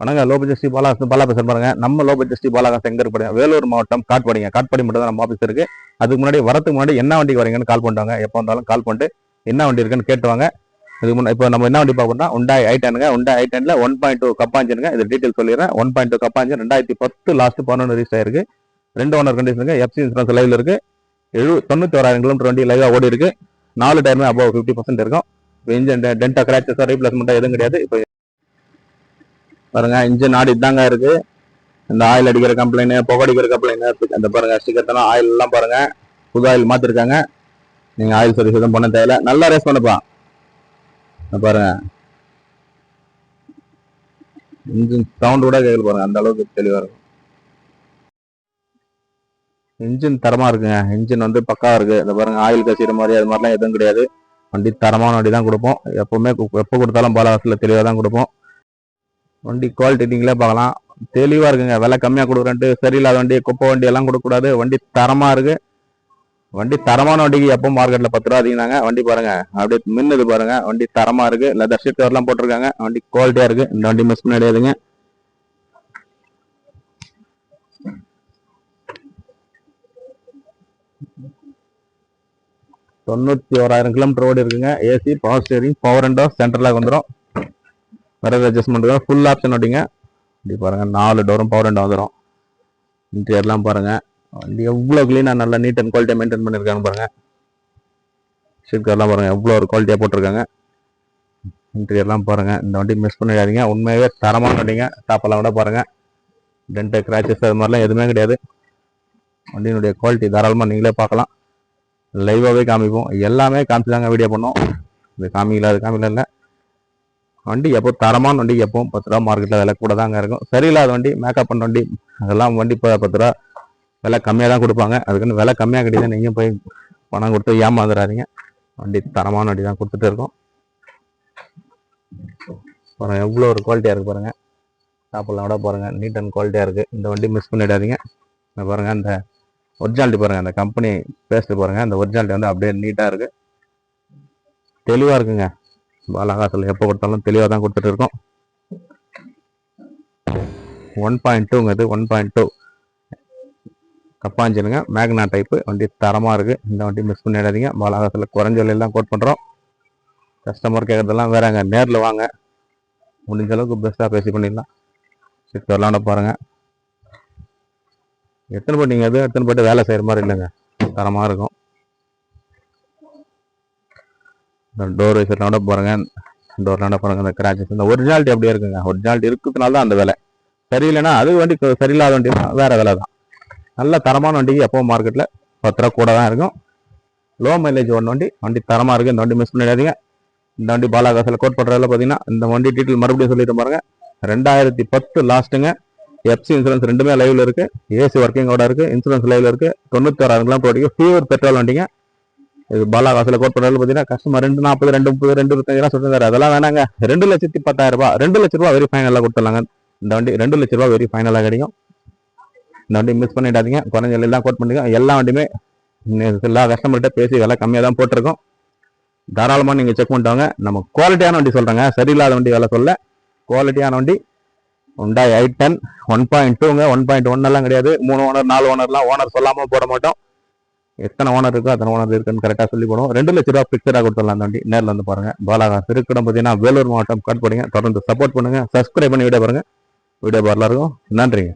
வணக்கம் low budget Sri Bala Bala பேசுற பாருங்க. நம்ம லோ பட்ஜெட் ஸ்ரீ பாலாகாசம் எங்க வேலூர் மாவட்டம் காட்பாடிங்க. காட்பாடி மட்டும் தான் நம்ம ஆஃபீஸ் இருக்கு. அதுக்கு முன்னாடி வரதுக்கு முன்னாடி என்ன வண்டிக்கு வரீங்கன்னு கால் பண்ணுவாங்க எப்போ வந்தாலும் கால் பண்ணிட்டு என்ன வண்டி இருக்குன்னு கேட்டுவாங்க இதுக்கு முன்னாடி இப்போ நம்ம என்ன வண்டி பார்க்கணும்னா உண்டாய் ஐ டெனுங்க உண்டாய் ஐ டென்ல ஒன் பாயிண்ட் டூ கப்பாஞ்சிருங்க இது டீட்டெயில் சொல்லிடுறேன். ஒன் பாயிண்ட் டூ கப்பாஞ்சு ரெண்டாயிரத்தி பத்து லாஸ்ட் பதினொன்று ரீஸ் ஆயிருக்கு. ரெண்டு ஓனர் கண்டிஷனுங்க எஃப்சி இன்சூரன்ஸ் லைவ்ல இருக்கு. எழு தொண்ணூத்தி ஓராயிரம் கிலோமீட்டர் வண்டி லைவாக ஓடி இருக்கு. நாலு டயருமே அபவ் ஃபிஃப்டி பர்சன்ட் இருக்கும். இன்ஜின் டென்டா கிராச்சஸ் ரீப்ளேஸ்மெண்ட்டாக எதுவும் கிடையாது. இப்போ பாருங்க இன்ஜின் ஆடி தாங்க இருக்கு. இந்த ஆயில் அடிக்கிற கம்ப்ளைண்ட் புகடிக்கிற கம்ப்ளைண்ட் அந்த பாருங்க ஸ்டிக்கர்த்தெல்லாம் ஆயில் எல்லாம் பாருங்க. புது ஆயில் மாத்திருக்காங்க. நீங்க ஆயில் சர்வீஸ் எதுவும் பண்ண தேவையில்ல. நல்லா ரேஸ் பண்ணப்பா. பாருங்க. இன்ஜின் சவுண்ட் கூட கேட்கல பாருங்க அந்த அளவுக்கு தெளிவா இருக்கும். இன்ஜின் தரமா இருக்குங்க. இன்ஜின் வந்து பக்காவா இருக்கு. இந்த பாருங்க ஆயில் கசிற மாதிரி அது மாதிரிலாம் எதுவும் கிடையாது. வண்டி தரமான வண்டி தான் கொடுப்போம். எப்பவுமே எப்போ கொடுத்தாலும் பாலாவாசில் தெளிவாக தான் கொடுப்போம். வண்டி குவாலிட்டி நீங்களே பார்க்கலாம். தெளிவாக இருக்குங்க. விலை கம்மியாக கொடுக்குறேன்ட்டு சரியில்லாத வண்டி குப்பை வண்டி எல்லாம் கொடுக்கக்கூடாது. வண்டி தரமாக இருக்குது வண்டி தரமான வண்டிக்கு எப்போ மார்க்கெட்டில் பத்து ரூபா அதிகம்தாங்க வண்டி பாருங்கள் அப்படியே மின்னுது பாருங்கள் வண்டி தரமாக இருக்குது லெதர் ஷீட் கவர்லாம் போட்டிருக்காங்க. வண்டி குவாலிட்டியாக இருக்குது இந்த வண்டி மிஸ் பண்ணிடாதுங்க தொண்ணூற்றி ஓராயிரம் கிலோமீட்டர் ஓடி இருக்குங்க. ஏசி பவர் ஸ்டேரிங் பவர் அண்டோ சென்ட்ரலாக வந்துடும் மிரர் அட்ஜஸ்ட்மெண்ட் ஃபுல் ஆப்ஷன் வண்டிங்க இப்படி பாருங்கள் நாலு டோரும் பவர் ரெண்டு வந்துடும் இன்டீரியர்லாம் பாருங்கள் வண்டி எவ்வளோ க்ளீனாக நல்லா நீட் அண்ட் குவாலிட்டியாக மெயின்டைன் பண்ணியிருக்காங்க பாருங்கள் ஷீட் பாருங்கள் எவ்வளோ ஒரு குவாலிட்டியாக போட்டிருக்காங்க. இன்டீரியர்லாம் பாருங்கள் இந்த வண்டி மிஸ் பண்ணிடாதீங்க. உண்மையாகவே தரமான வண்டிங்க. டாப்பெல்லாம் கூட பாருங்கள் டென்ட்டு கிராச்சஸ் அது மாதிரிலாம் எதுவுமே கிடையாது. வண்டியினுடைய குவாலிட்டி தாராளமாக நீங்களே பார்க்கலாம். லைவாகவே காமிப்போம். எல்லாமே காமிச்சு தாங்க வீடியோ பண்ணோம். இது காமிக்கல அது காமிக்கல இல்லை. வண்டி எப்போ தரமான வண்டி எப்பவும் பத்து ரூபா மார்க்கெட்டில் விலை கூட தாங்க இருக்கும். சரியில்லாத வண்டி மேக்கப் பண்ண வண்டி அதெல்லாம் வண்டி இப்போ பத்து ரூபா. விலை கம்மியாக தான் கொடுப்பாங்க. அதுக்குன்னு விலை கம்மியாக கிடையாது நீங்கள் போய் பணம் கொடுத்து ஏமாந்துடாதீங்க வண்டி தரமான வண்டி தான் கொடுத்துட்டு இருக்கோம். பாருங்க எவ்வளோ ஒரு குவாலிட்டியாக இருக்குது பாருங்கள் சாப்பிட்லாம் விட பாருங்கள் நீட் அண்ட் குவாலிட்டியாக இருக்குது இந்த வண்டி மிஸ் பண்ணிடாதீங்க. இந்த பாருங்கள் அந்த ஒரிஜினாலிட்டி பாருங்கள் அந்த கம்பெனி பேஸ்ட்டு பாருங்கள் அந்த ஒரிஜினாலிட்டி வந்து அப்படியே நீட்டாக இருக்குது தெளிவாக இருக்குங்க. பாலாகாசில் எப்போ கொடுத்தாலும் தெளிவாக தான் கொடுத்துட்டு இருக்கோம். ஒன் பாயிண்ட் டூங்கிறது ஒன் பாயிண்ட் டூ கப்பாஞ்சினுங்க மேக்னா டைப்பு வண்டி தரமாக இருக்குது இந்த வண்டி மிஸ் பண்ணிடாதீங்க. பாலாகாசில் குறைஞ்ச விலையெல்லாம் கோட் பண்ணுறோம் கஸ்டமர் கேட்குறதெல்லாம் வேறங்க. நேரில் வாங்க. முடிஞ்ச அளவுக்கு பெஸ்ட்டாக பேசி பண்ணிடலாம். சரி வரலான்னு பாருங்கள் எத்தனை போய் நீங்கள் எதுவும் எத்தனை போய்ட்டு வேலை செய்கிற மாதிரி இல்லைங்க. தரமாக இருக்கும். இந்த டோர் வைசர்னோட கூட பாருங்க. டோர்லாம் பாருங்க இந்த கிராச்சஸ் இந்த ஒரிஜினாலிட்டி அப்படியே இருக்குங்க. ஒரிஜினாலிட்டி இருக்கிறதுனால தான் அந்த விலை. சரியில்லைன்னா அது வண்டி சரியில்லாத வண்டி தான். வேறு விலை தான். நல்ல தரமான வண்டிக்கு எப்போவும் மார்க்கெட்டில் பத்து ரூபா கூட தான் இருக்கும். லோ மைலேஜ் ஒன் வண்டி. வண்டி தரமாக இருக்குது இந்த வண்டி மிஸ் பண்ணிடாதீங்க. இந்த வண்டி பாலாகாசில் கோட் பண்ணுறதுல பார்த்தீங்கன்னா இந்த வண்டி டீட்டெயில் மறுபடியும் சொல்லிட்டு பாருங்க. ரெண்டாயிரத்தி பத்து லாஸ்ட்டுங்க எஃப்சி இன்சூரன்ஸ் ரெண்டுமே லைவில் இருக்குது ஏசி ஒர்க்கிங்கோட இருக்குது இன்சூரன்ஸ் லைவில் இருக்குது தொண்ணூத்தாறாயிரம் கிலோமீட்டர் ஓடிக்கும் ஃபியூர் பெட்ரோல் வண்டிங்க. இது காசுல கோட் பண்ணுறது பார்த்தீங்கன்னா கஸ்டமர் ரெண்டு நாற்பது ரெண்டு முப்பது ரெண்டு இருபத்தஞ்சு சொல்லிருந்தாரு அதெல்லாம் வேணாங்க. ரெண்டு லட்சத்தி பத்தாயிரம் ரூபாய் ரெண்டு லட்ச ரூபா வெரி ஃபைனலாக கொடுத்துடலாங்க. இந்த வண்டி ரெண்டு லட்ச ரூபா வெரி ஃபைனலாக கிடைக்கும். இந்த வண்டி மிஸ் பண்ணிடாதீங்க. குறைஞ்ச எல்லாம் கோட் பண்ணுங்க எல்லா வண்டியுமே எல்லா கஸ்டமர்கிட்ட பேசி விலை கம்மியாக தான் போட்டிருக்கோம். தாராளமாக நீங்கள் செக் பண்ணிட்டாங்க நம்ம குவாலிட்டியான வண்டி சொல்கிறேங்க சரியில்லாத வண்டி விலை சொல்ல. குவாலிட்டியான வண்டி Hyundai i ten one point டூங்க one point one எல்லாம் கிடையாது. மூணு ஓனர் நாலு ஓனர்லாம் ஓனர் சொல்லாமல் போட மாட்டோம். எத்தனை ஓனர் இருக்கோ அத்தனை ஓனர் இருக்குன்னு கரெக்டாக சொல்லி போடுவோம். ரெண்டு லட்ச ரூபா பிக்சராக கொடுத்துடலாம் அந்த வண்டி நேரில் வந்து பாருங்க. பாலாகா திருக்கிடம் பார்த்தீங்கன்னா வேலூர் மாவட்டம் கட் பண்ணுங்க தொடர்ந்து சப்போர்ட் பண்ணுங்க. சப்ஸ்கிரைப் பண்ணி வீடியோ பாருங்க. வீடியோ பாருல இருக்கும் நன்றிங்க.